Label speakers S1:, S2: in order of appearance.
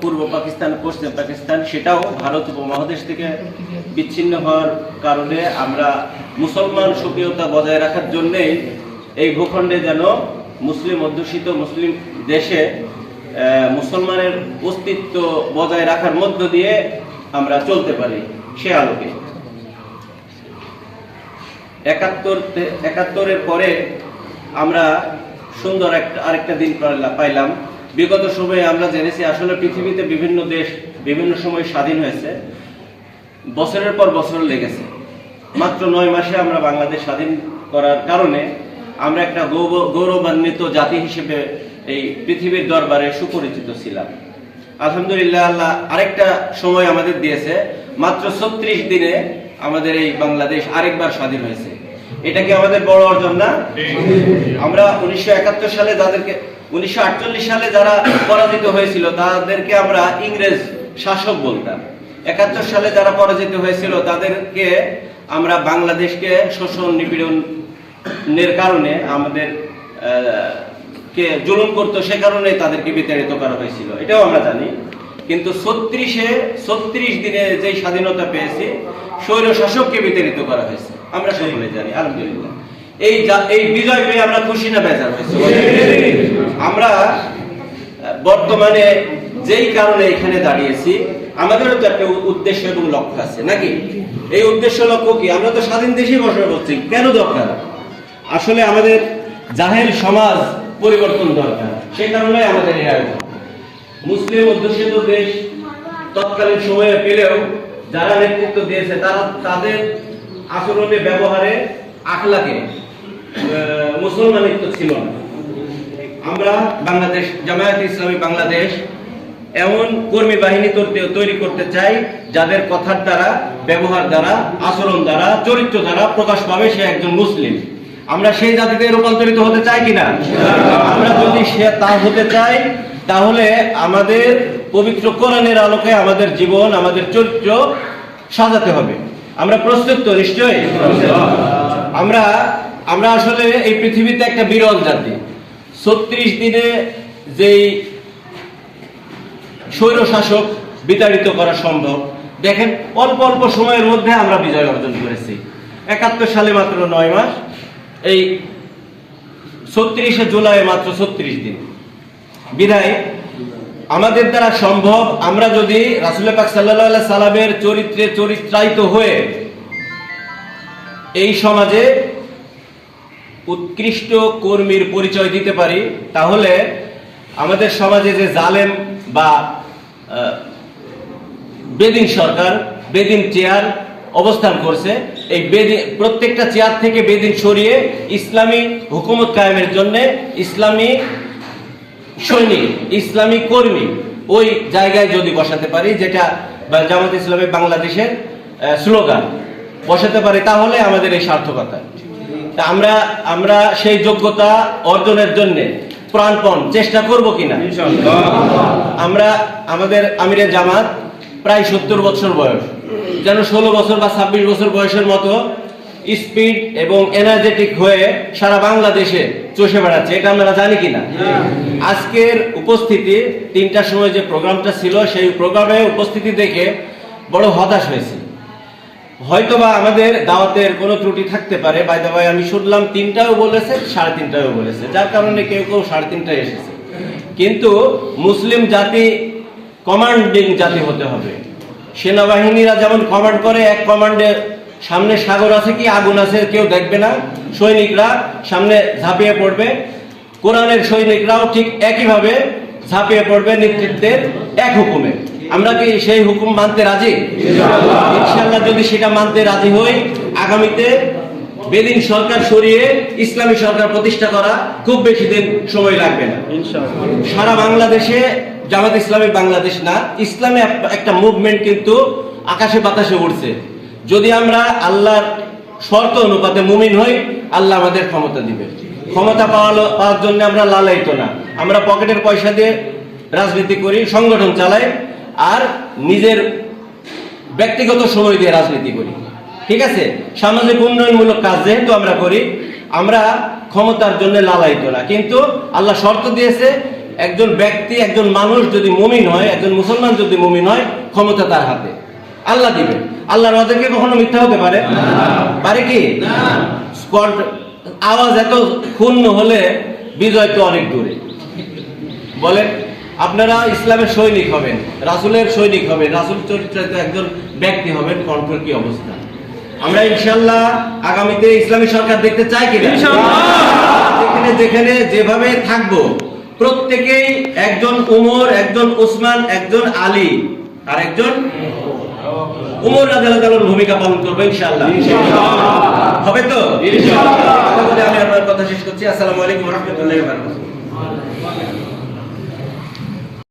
S1: পূর্ব পাকিস্তান, পশ্চিম পাকিস্তান, সেটাও ভারত উপমহাদেশ থেকে বিচ্ছিন্ন হওয়ার কারণে আমরা মুসলমান স্বকীয়তা বজায় রাখার জন্যেই এই ভূখণ্ডে যেন মুসলিম অধ্যুষিত মুসলিম দেশে মুসলমানের অস্তিত্ব বজায় রাখার মধ্য দিয়ে আমরা চলতে পারি সে আলোকে। একাত্তর একাত্তরের পরে আমরা সুন্দর একটা, আরেকটা দিন পাইলাম বিগত সময়ে আমরা জেনেছি আসলে পৃথিবীতে বিভিন্ন দেশ বিভিন্ন সময় স্বাধীন হয়েছে। বছরের পর বছর লেগেছে। মাত্র নয় মাসে আমরা বাংলাদেশ স্বাধীন করার কারণে আমরা একটা গৌরবান্বিত জাতি হিসেবে এই পৃথিবীর দরবারে সুপরিচিত ছিলাম। আলহামদুলিল্লাহ আল্লাহ আরেকটা সময় আমাদের দিয়েছে। মাত্র ছত্রিশ দিনে আমাদের এই বাংলাদেশ আরেকবার স্বাধীন হয়েছে। এটা কি আমাদের বড় অর্জন না? আমরা উনিশশো একাত্তর সালে যাদেরকে উনিশশো আটচল্লিশ সালে যারা পরাজিত হয়েছিল তাদেরকে আমরা ইংরেজ শাসক বলতাম। একাত্তর সালে যারা পরাজিত হয়েছিল তাদেরকে আমরা বাংলাদেশকে শোষণ নিপীড়নের কারণে আমাদের আহ, কে জুলুম করতো সে কারণে তাদেরকে বিতাড়িত করা হয়েছিল। এটাও আমরা জানি। কিন্তু ছত্রিশে ছত্রিশ দিনে যে স্বাধীনতা পেয়েছি স্বৈর শাসককে বিতাড়িত করা হয়েছে। আমরা সকলে জানি, আলহামদুলিল্লাহ। এই এই বিজয় পেয়ে আমরা খুশি না বেজার আমরা বর্তমানে যেই কারণে এখানে দাঁড়িয়েছি, আমাদেরও তো একটা উদ্দেশ্য এবং লক্ষ্য আছে, নাকি? এই উদ্দেশ্য লক্ষ্য কি? আমরা তো স্বাধীন দেশেই বসবাস করছি, কেন দরকার? আসলে আমাদের জাহেল সমাজ পরিবর্তন দরকার সে কারণে আমাদের এই আয়োজন। মুসলিম অধ্যুষিত দেশ তৎকালীন সময়ে পেলেও যারা নেতৃত্ব দিয়েছে, তারা তাদের আচরণে, ব্যবহারে, আখলাকে মুসলমানিত্ব ছিল না। আমরা বাংলাদেশ, জামায়াত ইসলামী বাংলাদেশ এমন কর্মী বাহিনী তৈরি- তৈরি করতে চাই, যাদের কথার দ্বারা, ব্যবহার দ্বারা, আচরণ দ্বারা, চরিত্র দ্বারা প্রকাশ পাবে সে একজন মুসলিম। আমরা সেই জাতিতে রূপান্তরিত হতে চাই কিনা? আমরা যদি সে তা হতে চাই, তাহলে আমাদের পবিত্র কোরআনের আলোকে আমাদের জীবন, আমাদের চরিত্র সাজাতে হবে। আমরা প্রস্তুত তো, নিশ্চয়ই? আমরা আমরা আসলে এই পৃথিবীতে একটা বিরল জাতি। ছত্রিশ দিনে যেই স্বৈর শাসক বিতাড়িত করা সম্ভব, দেখেন, অল্প অল্প সময়ের মধ্যে আমরা বিজয় অর্জন করেছি। একাত্তর সালে মাত্র নয় মাস, এই ছত্রিশে জুলাই মাত্র ছত্রিশ দিন। বিদায় আমাদের দ্বারা সম্ভব, আমরা যদি রাসুল পাক সাল্লাহ সাল্লামের চরিত্রে চরিত্রায়িত হয়ে এই সমাজে উৎকৃষ্ট কর্মীর পরিচয় দিতে পারি, তাহলে আমাদের সমাজে যে জালেম বা বেদিন সরকার, বেদিন চেয়ার অবস্থান করছে, এই বেদিন, প্রত্যেকটা চেয়ার থেকে বেদিন সরিয়ে ইসলামী হুকুমত কায়েমের জন্য ইসলামী সৈনিক ইসলামী কর্মী ওই জায়গায় যদি বসাতে পারি যেটা জামাত ইসলামী বাংলাদেশের স্লোগান বসাতে পারি তাহলে আমাদের এই সার্থকতা। আমরা আমরা সেই যোগ্যতা অর্জনের জন্য প্রাণপণ চেষ্টা করব কিনা? আমরা আমাদের আমিরের জামাত প্রায় সত্তর বছর বয়স। যেন ষোলো বছর বা ছাব্বিশ বছর বয়সের মতো স্পিড এবং এনার্জেটিক হয়ে সারা বাংলাদেশে চষে বেড়াচ্ছে এটা আমরা জানি কিনা? আজকের উপস্থিতি তিনটার সময় যে প্রোগ্রামটা ছিল সেই প্রোগ্রামে উপস্থিতি দেখে বড় হতাশ হয়েছে। হয়তোবা আমাদের দাওয়াতের কোনো ত্রুটি থাকতে পারে বাই দা আমি শুনলাম তিনটাও বলেছে সাড়ে তিনটাও বলেছে যার কারণে কেউ কেউ সাড়ে তিনটায় এসেছে। কিন্তু মুসলিম জাতি কমান্ডিং জাতি হতে হবে। সেনাবাহিনীরা যেমন কমান্ড করে এক কমান্ডে সামনে সাগর আছে কি? আগুন আছে কেউ দেখবে না। সৈনিকরা সামনে ঝাঁপিয়ে পড়বে। কোরআনের সৈনিকরাও ঠিক একইভাবে ঝাঁপিয়ে পড়বে নেতৃত্বের এক হুকুমে। আমরা কি সেই হুকুম মানতে রাজি? ইনশাআল্লাহ। যদি সেটা মানতে রাজি হই আগামীতে বেদিন সরকার সরিয়ে ইসলামী সরকার প্রতিষ্ঠা করা খুব বেশি দিন সময় লাগবে না। সারা বাংলাদেশে জামাত ইসলামী বাংলাদেশ না ইসলামে একটা মুভমেন্ট কিন্তু আকাশে বাতাসে উঠছে যদি আমরা আল্লাহর শর্ত অনুপাতে মুমিন হই, আল্লাহ আমাদের ক্ষমতা দিবে। ক্ষমতা পাওয়ার জন্য আমরা লালাইতো না। আমরা পকেটের পয়সা দিয়ে রাজনীতি করি, সংগঠন চালাই, আর নিজের ব্যক্তিগত সময় দিয়ে রাজনীতি করি। ঠিক আছে? সামাজিক উন্নয়নমূলক কাজ যেহেতু আমরা করি, আমরা ক্ষমতার জন্য লালায়িত না। কিন্তু আল্লাহ শর্ত দিয়েছে, একজন ব্যক্তি, একজন মানুষ যদি মুমিন হয়, একজন মুসলমান যদি মুমিন হয়, ক্ষমতা তার হাতে। আল্লাহ দিবে। আল্লাহ আমাদেরকে কখনো মিথ্যা হতে পারে? পারে কি? আওয়াজ এত ক্ষুণ্ণ হলে বিজয় তো অনেক দূরে। বলেন আপনারা ইসলামের সৈনিক হবেন রাসুলের সৈনিক হবেন রাসুল চরিত্রিত একজন ব্যক্তি হবেন কণ্ঠের কি অবস্থা? আমরা ইনশাল্লাহ আগামীতে ইসলামী সরকার দেখতে চাই কিনা? যেখানে যেখানে যেভাবে থাকব প্রত্যেকেই একজন উমর একজন উসমান একজন আলী আর একজন উমর রাজার ভূমিকা পালন করব ইনশাল্লাহ হবে তো? আমি আপনার কথা শেষ করছি। আসসালামু আলাইকুম রহমতুল্লাহ